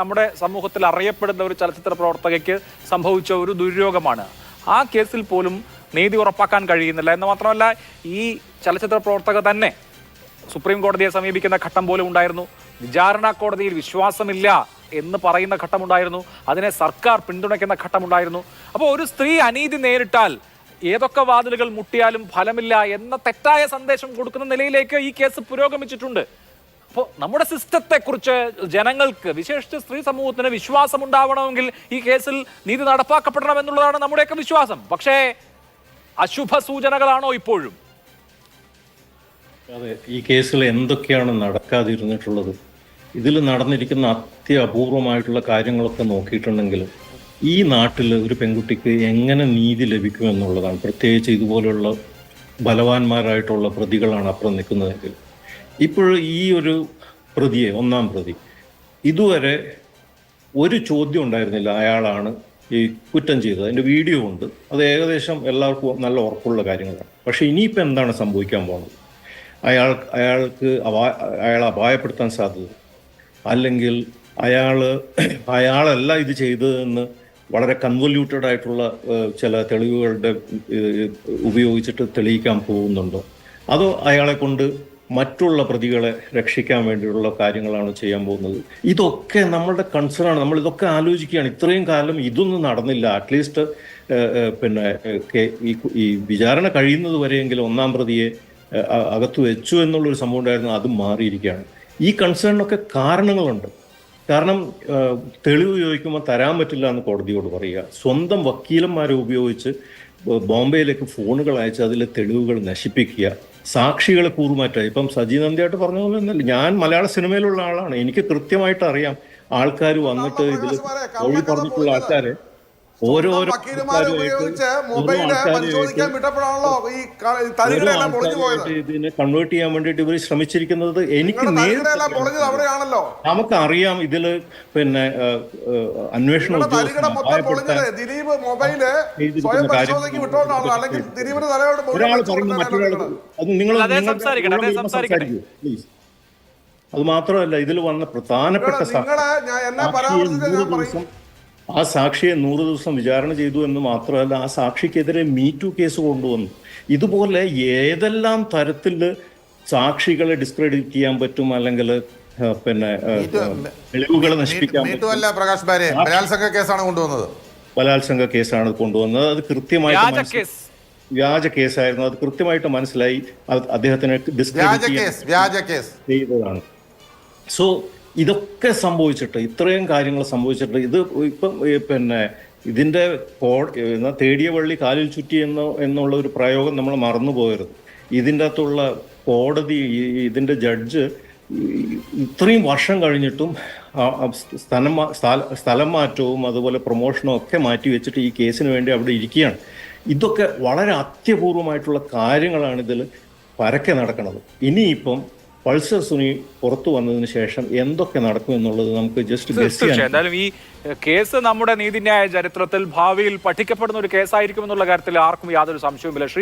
നമ്മുടെ സമൂഹത്തിൽ അറിയപ്പെടുന്ന ഒരു ചലച്ചിത്ര പ്രവർത്തകയ്ക്ക് സംഭവിച്ച ഒരു ദുര്യോഗമാണ്. ആ കേസിൽ പോലും നീതി ഉറപ്പാക്കാൻ കഴിയുന്നില്ല. എന്ന് മാത്രമല്ല ഈ ചലച്ചിത്ര പ്രവർത്തക തന്നെ സുപ്രീം കോടതിയെ സമീപിക്കുന്ന ഘട്ടം പോലും ഉണ്ടായിരുന്നു. വിചാരണ കോടതിയിൽ വിശ്വാസമില്ല എന്ന് പറയുന്ന ഘട്ടമുണ്ടായിരുന്നു അതിനെ സർക്കാർ പിന്തുണയ്ക്കുന്ന ഘട്ടമുണ്ടായിരുന്നു അപ്പോൾ ഒരു സ്ത്രീ അനീതി നേരിട്ടാൽ ഏതൊക്കെ വാതിലുകൾ മുട്ടിയാലും ഫലമില്ല എന്ന തെറ്റായ സന്ദേശം കൊടുക്കുന്ന നിലയിലേക്ക് ഈ കേസ് പുരോഗമിച്ചിട്ടുണ്ട്. അപ്പോൾ നമ്മുടെ സിസ്റ്റത്തെക്കുറിച്ച് ജനങ്ങൾക്ക് വിശേഷിച്ച് സ്ത്രീ സമൂഹത്തിന് വിശ്വാസം ഉണ്ടാവണമെങ്കിൽ ഈ കേസിൽ നീതി നടപ്പാക്കപ്പെടണം എന്നുള്ളതാണ് നമ്മുടെയൊക്കെ വിശ്വാസം. പക്ഷേ അശുഭ സൂചനകളാണോ ഇപ്പോഴും? അതെ ഈ കേസിൽ എന്തൊക്കെയാണ് നടക്കാതിരുന്നിട്ടുള്ളത്? ഇതിൽ നടന്നിരിക്കുന്ന അത്യപൂർവമായിട്ടുള്ള കാര്യങ്ങളൊക്കെ നോക്കിയിട്ടുണ്ടെങ്കിൽ ഈ നാട്ടിൽ ഒരു പെൺകുട്ടിക്ക് എങ്ങനെ നീതി ലഭിക്കുമെന്നുള്ളതാണ്. പ്രത്യേകിച്ച് ഇതുപോലുള്ള ബലവാന്മാരായിട്ടുള്ള പ്രതികളാണ് അപ്പുറം നിൽക്കുന്നതെങ്കിൽ. ഇപ്പോൾ ഈ ഒരു പ്രതിയെ ഒന്നാം പ്രതി ഇതുവരെ ഒരു ചോദ്യം ഉണ്ടായിരുന്നില്ല അയാളാണ് ഈ കുറ്റം ചെയ്തത്. അതിന്റെ വീഡിയോ ഉണ്ട്. അത് ഏകദേശം എല്ലാവർക്കും നല്ല ഉറപ്പുള്ള കാര്യങ്ങളാണ്. പക്ഷേ ഇനിയിപ്പോൾ എന്താണ് സംഭവിക്കാൻ പോകുന്നത്? അയാൾ അയാൾക്ക് അപാ അയാളെ അപായപ്പെടുത്താൻ സാധ്യത. അല്ലെങ്കിൽ അയാൾ അയാളല്ല ഇത് ചെയ്തതെന്ന് വളരെ കൺവല്യൂട്ടഡ് ആയിട്ടുള്ള ചില തെളിവുകളുടെ ഉപയോഗിച്ചിട്ട് തെളിയിക്കാൻ പോകുന്നുണ്ടോ? അതോ അയാളെ കൊണ്ട് മറ്റുള്ള പ്രതികളെ രക്ഷിക്കാൻ വേണ്ടിയുള്ള കാര്യങ്ങളാണ് ചെയ്യാൻ പോകുന്നത്. ഇതൊക്കെ നമ്മളുടെ കൺസേൺ ആണ്. നമ്മൾ ഇതൊക്കെ ആലോചിക്കുകയാണ്. ഇത്രയും കാലം ഇതൊന്നും നടന്നില്ല. അറ്റ്ലീസ്റ്റ് പിന്നെ ഈ വിചാരണ കഴിയുന്നത് വരെയെങ്കിലും ഒന്നാം പ്രതിയെ അകത്ത് വെച്ചു എന്നുള്ളൊരു സംഭവം ഉണ്ടായിരുന്നു. അത് മാറിയിരിക്കുകയാണ്. ഈ കൺസേണിനൊക്കെ കാരണങ്ങളുണ്ട്. കാരണം തെളിവ് ചോദിക്കുമ്പോൾ തരാൻ പറ്റില്ല എന്ന് കോടതിയോട് പറയുക. സ്വന്തം വക്കീലന്മാരെ ഉപയോഗിച്ച് ബോംബെയിലേക്ക് ഫോണുകൾ അയച്ച് അതിലെ തെളിവുകൾ നശിപ്പിക്കുക സാക്ഷികളെ കൂറുമാറ്റുക. ഇപ്പം സജി നന്ദിയായിട്ട് പറഞ്ഞ പോലെ ഒന്നല്ല ഞാൻ മലയാള സിനിമയിലുള്ള ആളാണ്. എനിക്ക് കൃത്യമായിട്ട് അറിയാം ആൾക്കാർ വന്നിട്ട് ഇതിൽ തൊഴിൽ പറഞ്ഞിട്ടുള്ള ആൾക്കാരെ ഓരോരോ വക്കീലുമാരെ ഉപയോഗിച്ച് ഓരോ മൊബൈൽ പരിശോധിക്കാൻ വിട്ടപ്പോഴാണല്ലോ ഈ തരികളെല്ലാം പൊളിഞ്ഞു പോയത്. ഇതിനെ കൺവേർട്ട് ചെയ്യാൻ വേണ്ടിയിട്ട് ഇവർ ശ്രമിച്ചിരിക്കുന്നത് എനിക്ക് പൊളിഞ്ഞത് അവിടെയാണല്ലോ. നമുക്കറിയാം ഇതിൽ പിന്നെ അന്വേഷണം ദിലീപ് മൊബൈൽ സ്വയം പരിശോധനയ്ക്ക് വിട്ടോണ്ടാണ് അല്ലെങ്കിൽ ദിലീപിന് തലയോട് ഒരാൾ പറഞ്ഞു മറ്റൊരാൾ അത് നിങ്ങൾ. സംസാരിക്കൂ, please. അത് മാത്രമല്ല ഇതിൽ വന്ന പ്രധാനപ്പെട്ട നിങ്ങൾ ഞാൻ എന്നാ സാക്ഷിയെ പരാമർശിച്ചത് ഞാൻ പറയും. ദിവസം ആ സാക്ഷിയെ നൂറ് ദിവസം വിചാരണ ചെയ്തു എന്ന് മാത്രമല്ല ആ സാക്ഷിക്കെതിരെ മീറ്റു കേസ് കൊണ്ടുവന്നു. ഇതുപോലെ ഏതെല്ലാം തരത്തിൽ സാക്ഷികളെ ഡിസ്ക്രെഡിറ്റ് ചെയ്യാൻ പറ്റും അല്ലെങ്കിൽ പിന്നെ തെളിവുകളെ നശിപ്പിക്കാൻ പ്രകാശ് ബാരെ ബലാത്സംഗ കേസാണ് കൊണ്ടുവന്നത്. ബലാത്സംഗ കേസാണ് കൊണ്ടുവന്നത്. അത് കൃത്യമായിട്ട് വ്യാജ കേസായിരുന്നു. അത് കൃത്യമായിട്ട് മനസ്സിലായി. അദ്ദേഹത്തിന് അദ്ദേഹത്തിനെ ഡിസ്ക്രെഡിറ്റ് ചെയ്തതാണ്. സോ ഇതൊക്കെ സംഭവിച്ചിട്ട് ഇത്രയും കാര്യങ്ങൾ സംഭവിച്ചിട്ട് ഇത് ഇപ്പം പിന്നെ ഇതിന്റെ കോ- തേടിയ വള്ളി കാലിൽ ചുറ്റി എന്ന എന്നുള്ള ഒരു പ്രയോഗം നമ്മൾ മറന്നു പോകരുത്. ഇതിന്റെ അകത്തുള്ള കോടതി ഇതിന്റെ ജഡ്ജ് ഇത്രയും വർഷം കഴിഞ്ഞിട്ടും സ്ഥലം സ്ഥലം മാറ്റവും അതുപോലെ പ്രൊമോഷനും ഒക്കെ മാറ്റി വെച്ചിട്ട് ഈ കേസിന് വേണ്ടി അവിടെ ഇരിക്കുകയാണ്. ഇതൊക്കെ വളരെ അത്യപൂർവമായിട്ടുള്ള കാര്യങ്ങളാണ് ഇതിൽ പരക്കെ നടക്കുന്നത്. ഇനിയിപ്പം പൾസർ സുനി പുറത്തു വന്നതിന് ശേഷം എന്തൊക്കെ നടക്കും എന്നുള്ളത് നമുക്ക് ജസ്റ്റ് തീർച്ചയായും. എന്തായാലും ഈ കേസ് നമ്മുടെ നീതിന്യായ ചരിത്രത്തിൽ ഭാവിയിൽ പഠിക്കപ്പെടുന്ന ഒരു കേസായിരിക്കും എന്നുള്ള കാര്യത്തിൽ ആർക്കും യാതൊരു സംശയവുമില്ല. ശ്രീ